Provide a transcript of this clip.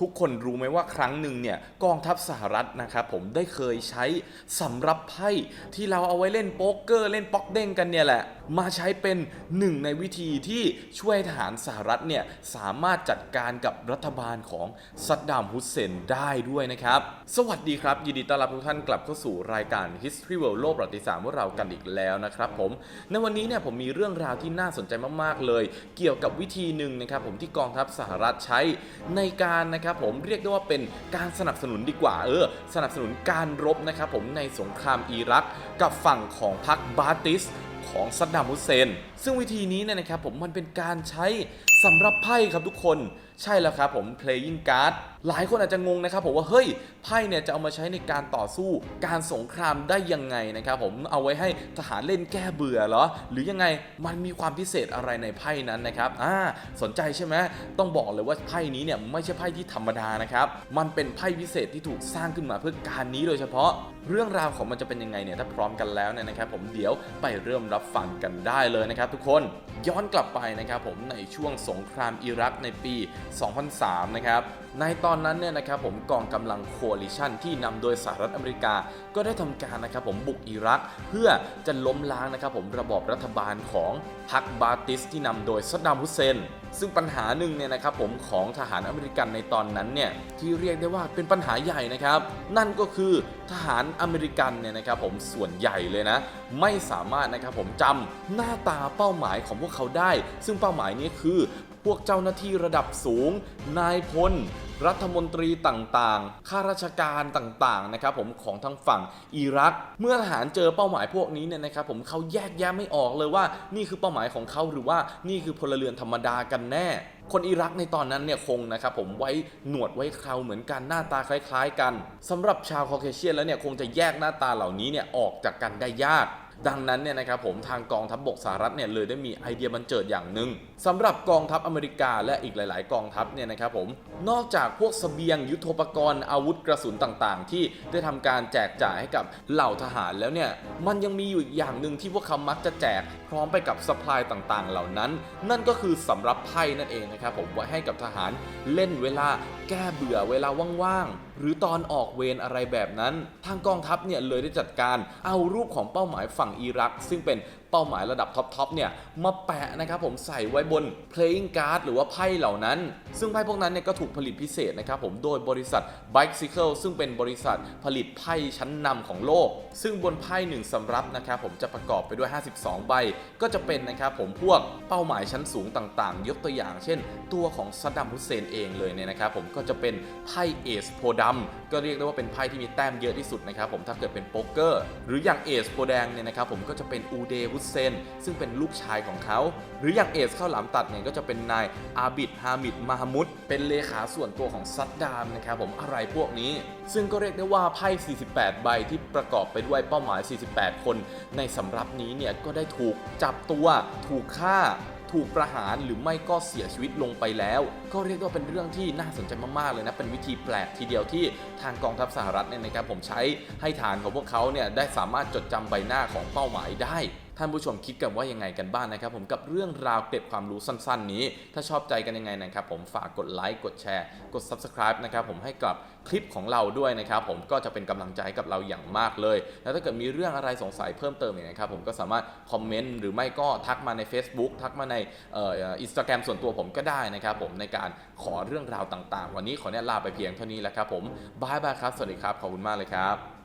ทุกคนรู้ไหมว่าครั้งหนึ่งเนี่ยกองทัพสหรัฐนะครับผมได้เคยใช้สำรับไพ่ที่เราเอาไว้เล่นโป๊กเกอร์เล่นป๊อกเด้งกันเนี่ยแหละ มาใช้เป็นหนึ่งในวิธีที่ช่วยทหารสหรัฐเนี่ยสามารถจัดการกับรัฐบาลของซัดดามฮุสเซนได้ด้วยนะครับ สวัสดีครับ ยินดีต้อนรับทุกท่านกลับเข้าสู่รายการ History World โลกประวัติศาสตร์ของเรากันอีกแล้วนะครับผมในวันนี้เนี่ยผมมีเรื่องราวที่น่าสนใจมากๆเลย เกี่ยวกับวิธีหนึ่งนะครับผมที่กองทัพสหรัฐใช้ในการนะครับผมเรียกได้ว่าเป็นการสนับสนุนดีกว่าเออสนับสนุนการรบนะครับผมในสงครามอิรักกับฝั่งของพรรคบาติส ของซัดดามฮุสเซน ซึ่งวิธีนี้เนี่ยนะครับผมมันเป็นการใช้สำหรับไพ่ครับทุกคนใช่แล้วครับผม playing card หลายคนอาจจะงงนะครับผมว่าเฮ้ยไพ่เนี่ยจะเอามาใช้ในการต่อสู้การสงครามได้ยังไงนะครับผมเอาไว้ให้ทหารเล่นแก้เบื่อเหรอ หรือยังไงมันมีความพิเศษอะไรในไพ่นั้นนะครับอ่าสนใจใช่ไหมต้องบอกเลยว่าไพ่นี้เนี่ยไม่ใช่ไพ่ที่ธรรมดานะครับมันเป็นไพ่พิเศษที่ถูกสร้างขึ้นมาเพื่อการนี้โดยเฉพาะ เรื่องราวของมันจะเป็นยังไงเนี่ยถ้าพร้อมกันแล้วเนี่ยนะครับผมเดี๋ยวไปเริ่มรับฟังกันได้เลยนะครับทุกคนย้อนกลับไปนะครับผมในช่วงสงครามอิรักในปี 2003 นะครับในตอนนั้นเนี่ยนะครับผมกองกำลังโคลิชันที่นำโดยสหรัฐอเมริกา ก็ได้ทำการนะครับผมบุกอิรัก เพื่อจะล้มล้างนะครับผมระบอบรัฐบาลของพรรคบาติสที่นำโดยซัดดามฮุสเซน ซึ่งปัญหาหนึ่งเนี่ยนะครับผมของทหารอเมริกันในตอนนั้นเนี่ยที่เรียกได้ว่าเป็นปัญหาใหญ่นะครับ นั่นก็คือทหารอเมริกันเนี่ยนะครับผมส่วนใหญ่เลยนะ ไม่สามารถนะครับผมจำหน้าตาเป้าหมายของพวกเขาได้ ซึ่งเป้าหมายนี้คือ พวกเจ้าหน้าที่ระดับสูง นายพล รัฐมนตรีต่างๆ ข้าราชการต่างๆ นะครับผมของทางฝั่งอิรัก เมื่อทหารเจอเป้าหมายพวกนี้เนี่ยนะครับผมเขาแยกแยะไม่ออกเลยว่า นี่คือเป้าหมายของเขาหรือว่านี่คือพลเรือนธรรมดากันแน่ คนอิรักในตอนนั้นเนี่ยคงนะครับผมไว้หนวดไว้เคราเหมือนกันหน้าตาคล้าย ๆ กันสำหรับชาวคอเคเชียนแล้วเนี่ยคงจะแยกหน้าตาเหล่านี้เนี่ยออกจากกันได้ยาก ดังนั้นเนี่ยนะครับผมทางกองทัพบบกสหรัฐเนี่ยเลยได้มีไอเดียบันเจิดอย่างหนึ่งสำหรับกองทัพอเมริกาและอีกหลาย ๆ กองทัพเนี่ยนะครับผมนอกจากพวกเสบียงยุทโธปกรณ์อาวุธกระสุนต่าง ๆ ที่ได้ทำการแจกจ่ายให้กับเหล่าทหารแล้วเนี่ยมันยังมีอยู่อีกอย่างหนึ่งที่พวกเขามักจะแจกพร้อมไปกับสป라이ต่าง ๆ เหล่านั้น นั่นก็คือสำรับไพ่นั่นเองนะครับผมไว้ให้กับทหารเล่นเวลาแก้เบื่อเวลาว่าง ๆหรือตอนออกเวรอะไรแบบนั้น ทางกองทัพเนี่ยเลยได้จัดการเอารูปของเป้าหมายฝั่งอิรัก ซึ่งเป็น เป้าหมายระดับท็อปๆเนี่ยมาแปะนะครับผมใส่ไว้บน playing card หรือว่าไพ่เหล่านั้น ซึ่งไพ่พวกนั้นเนี่ยก็ถูกผลิตพิเศษนะครับผมโดยบริษัท Bicycle ซึ่งเป็นบริษัทผลิตไพ่ชั้นนำของโลก ซึ่งบนไพ่หนึ่งสำรับนะครับผมจะประกอบไปด้วย 52 ใบ ก็จะเป็นนะครับผมพวกเป้าหมายชั้นสูงต่างๆ ยกตัวอย่างเช่น ตัวของซัดดัมฮุสเซนเองเลยเนี่ยนะครับผมก็จะเป็นไพ่เอสโพดัมก็เรียกได้ว่าเป็นไพ่ที่มีแต้มเยอะที่สุดนะครับผมถ้าเกิดเป็นโป๊กเกอร์หรืออย่างเอสโพแดงเนี่ยนะครับผมก็จะเป็นอูเดฮุสเซน ซึ่งเป็นลูกชายของเขา หรืออย่างเอสข้าวหลามตัดเนี่ยก็จะเป็นนายอาบิดฮามิดมาฮมุดเป็นเลขาส่วนตัวของซัดดามนะครับผมอะไรพวกนี้ ซึ่งก็เรียกได้ว่าไพ่ 48 ใบที่ประกอบไปด้วยเป้าหมาย 48 คน ในสำรับนี้เนี่ยก็ได้ถูกจับตัวถูกฆ่าถูกประหารหรือไม่ก็เสียชีวิตลงไปแล้ว ก็เรียกว่าเป็นเรื่องที่น่าสนใจมากๆเลยนะ เป็นวิธีแปลกทีเดียวที่ทางกองทัพสหรัฐเนี่ยนะครับผมใช้ให้ฐานของพวกเขาเนี่ยได้สามารถจดจำใบหน้าของเป้าหมายได้ ท่านผู้ชมคิดกันว่ายังไงกันบ้างนะครับ ผมกับเรื่องราวเกร็ดความรู้สั้น ๆ นี้ ถ้าชอบใจกันยังไงนะครับผมฝากกดไลค์กดแชร์ กด Subscribe นะครับผมให้กับคลิปของเราด้วยนะครับผมก็จะเป็นกำลังใจกับเราอย่างมากเลย แล้วถ้าเกิดมีเรื่องอะไรสงสัยเพิ่มเติมเนี่ยนะครับผมก็สามารถคอมเมนต์หรือไม่ก็ทักมาใน Facebook ทักมาในอ่อินสตาแกรมส่วนตัวผมก็ได้นะครับผมในการขอเรื่องราวต่าง ๆ วันนี้ขอเนี่ยลาไปเพียงเท่านี้แล้วครับผมบายบายครับ สวัสดีครับ ขอบคุณมากเลยครับ